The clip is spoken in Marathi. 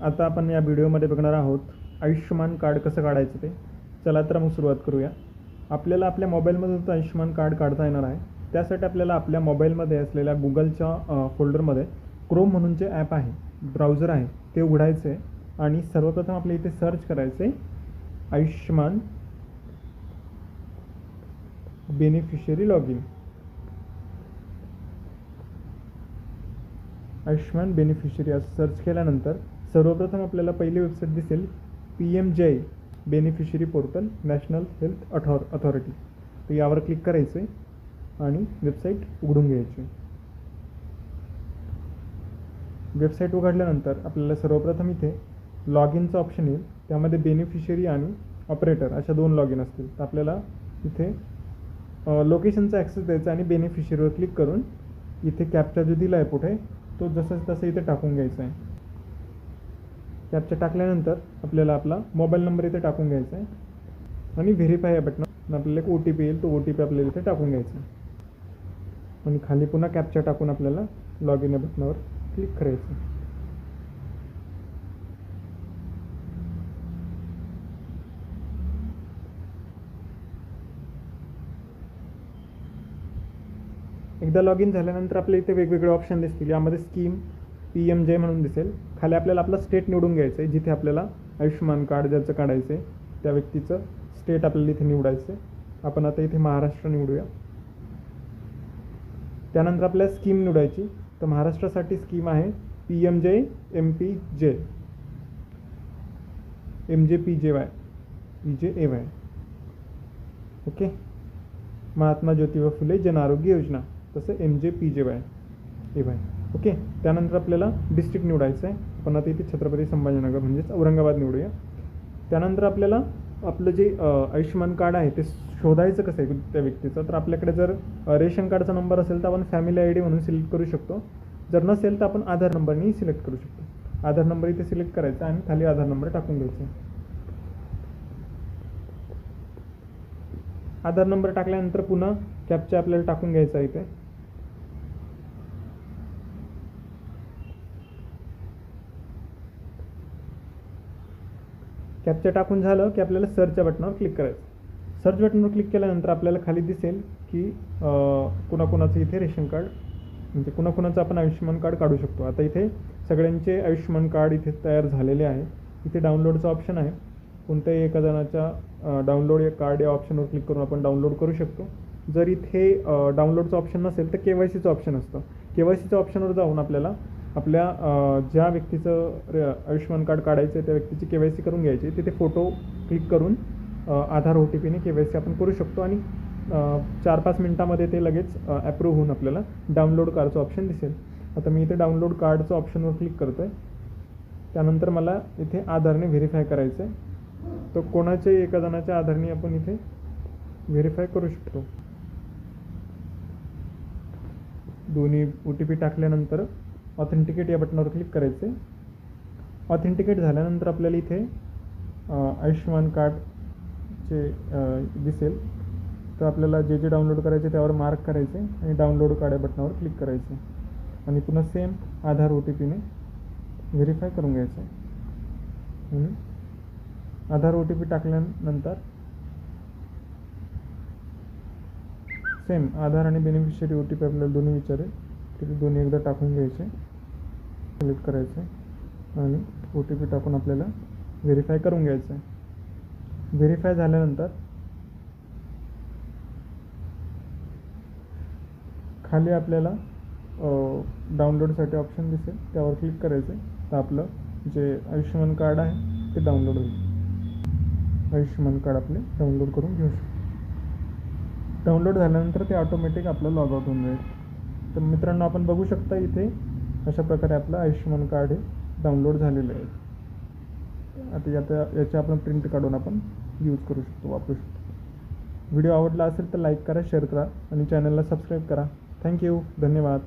आता आपण या व्हिडिओमध्ये बघणार आहोत आयुष्यमान कार्ड कसं काढायचं ते. चला तर मग सुरुवात करूया. आपल्याला आपल्या मोबाईलमधून आयुष्यमान कार्ड काढता येणार आहे त्यासाठी आपल्याला आपल्या मोबाईलमध्ये असलेल्या गुगलच्या फोल्डरमध्ये क्रोम म्हणून जे ॲप आहे ब्राउझर आहे ते उघडायचं आहे आणि सर्वप्रथम आपल्या इथे सर्च करायचं आहे Ayushman beneficiary log in Ayushman beneficiary असं सर्च केल्यानंतर सर्वप्रथम आपल्याला पहिली वेबसाईट दिसेल P M J I beneficiary portal national health author authority तर यावर क्लिक करायचं आहे आणि वेबसाईट उघडून घ्यायची वेबसाईट उघडल्यानंतर आपल्याला सर्वप्रथम इथे लॉग इनचं ऑप्शन येईल. त्यामध्ये बेनिफिशरी आणि ऑपरेटर अशा दोन लॉग इन असतील. तर आपल्याला इथे लोकेशनचा ॲक्सेस द्यायचा आणि बेनिफिशरीवर क्लिक करून इथे कॅपचा जो दिला आहे पुढे तो जसं तसं इथे टाकून घ्यायचा आहे कॅपचा टाकल्यानंतर आपल्याला आपला मोबाईल नंबर इथे टाकून घ्यायचा आहे. आणि व्हेरीफाय या बटन आपल्याला एक ओ टी पी येईल तो ओ टी पी आपल्याला इथे टाकून घ्यायचा आहे. आणि खाली पुन्हा कॅपचा टाकून आपल्याला लॉग इन या बटनावर क्लिक करायचं आहे. एकदा लॉग इन झाल्यानंतर आपल्या इथे वेगवेगळे ऑप्शन दिसतील. यामध्ये स्कीम पी एम जे म्हणून दिसेल. खाली आपल्याला आपला स्टेट निवडून घ्यायचं आहे जिथे आपल्याला आयुष्यमान कार्ड ज्याचं काढायचं आहे त्या व्यक्तीचं स्टेट आपल्याला इथे निवडायचं आहे आपण आता इथे महाराष्ट्र निवडूया. त्यानंतर आपल्याला स्कीम निवडायची. तर महाराष्ट्रासाठी स्कीम आहे P M J M P J M J P J Y P J A Y okay Mahatma Jyotiba Phule Jan Arogya Yojana. तसं M J P J Y ए वाय ओके? त्यानंतर आपल्याला डिस्ट्रिक्ट निवडायचं आहे. आपण आता इथे छत्रपती संभाजीनगर म्हणजेच औरंगाबाद निवडूया. त्यानंतर आपल्याला आपलं जे आयुष्यमान कार्ड आहे ते शोधायचं कसं आहे त्या व्यक्तीचं? तर आपल्याकडे जर रेशन कार्डचा नंबर असेल तर आपण फॅमिली आय डी म्हणून सिलेक्ट करू शकतो. जर नसेल तर आपण आधार नंबरनी सिलेक्ट करू शकतो. आधार नंबर इथे सिलेक्ट करायचा आणि खाली आधार नंबर टाकून घ्यायचा आधार नंबर टाकल्यानंतर पुन्हा कॅपचा आपल्याला टाकून घ्यायचा आहे इथे. कॅप्चर टाकून झालं की आपल्याला सर्चच्या बटनावर क्लिक करायचं. सर्च बटनवर क्लिक केल्यानंतर आपल्याला खाली दिसेल की कुणाकुणाचं इथे रेशन कार्ड म्हणजे कुणाकुणाचं आपण आयुष्यमान कार्ड काढू शकतो. आता इथे सगळ्यांचे आयुष्यमान कार्ड इथे तयार झालेले आहे. इथे डाउनलोडचं ऑप्शन आहे. कोणत्याही एका जणाच्या डाउनलोड या कार्ड या ऑप्शनवर क्लिक करून आपण डाउनलोड करू शकतो. जर इथे डाउनलोडचं ऑप्शन नसेल तर के वाय सीचं ऑप्शन असतं. के वाय सीच्या ऑप्शनवर जाऊन आपल्याला आपल्या ज्या व्यक्तीचं आयुष्यमान कार्ड काढायचं आहे त्या व्यक्तीची के वाय सी करून घ्यायची तिथे फोटो क्लिक करून आधार ओ टी पीने के वाय सी आपण करू शकतो आणि चार पाच मिनटामध्ये ते लगेच ॲप्रूव्ह होऊन आपल्याला डाउनलोड कार्डचं ऑप्शन दिसेल. आता मी इथे डाउनलोड कार्डचं ऑप्शनवर क्लिक करतो आहे त्यानंतर मला इथे आधारने व्हेरीफाय करायचं आहे तर कोणाच्याही एका जणाच्या आधारने आपण इथे व्हेरीफाय करू शकतो. दोन्ही ओ टी पी टाकल्यानंतर ऑथेंटिकेट या बटनावर क्लिक करायचे. ऑथेंटिकेट झाल्यानंतर आपल्याला इथे आयुष्यमान कार्डचे दिसेल. तर आपल्याला जे जे डाउनलोड करायचे त्यावर मार्क करायचे आणि डाउनलोड कार्ड या बटनावर क्लिक करायचे. आणि पुन्हा सेम आधार ओ टी पीने व्हेरीफाय करून घ्यायचं. आहे आधार ओ टी पी टाकल्यानंतर सेम आधार आणि बेनिफिशियरी ओ टी पी आपल्याला दोन्ही विचारेल. ते दोन्ही एकदा टाकून घ्यायचे सिलेक्ट करायचे आणि ओ टी पी टाकून आपल्याला व्हेरीफाय करून घ्यायचं. आहे व्हेरीफाय झाल्यानंतर खाली आपल्याला डाउनलोडसाठी ऑप्शन दिसेल त्यावर क्लिक करायचं. आहे तर आपलं जे आयुष्यमान कार्ड आहे ते डाउनलोड होईल. आयुष्यमान कार्ड आपले डाउनलोड करून घेऊ शकतो. डाउनलोड झाल्यानंतर ते ऑटोमॅटिक आपलं लॉग आउट होऊन जाईल. तर मित्रांनो आपण बघू शकता इथे अशा प्रकारे आपलं आयुष्यमान कार्ड हे डाउनलोड झालेलं आहे. आता याचा याची आपण प्रिंट काढून आपण यूज करू शकतो वापरू शकतो. व्हिडिओ आवडला असेल तर लाईक करा शेअर करा आणि चॅनलला सबस्क्राईब करा. थँक्यू धन्यवाद.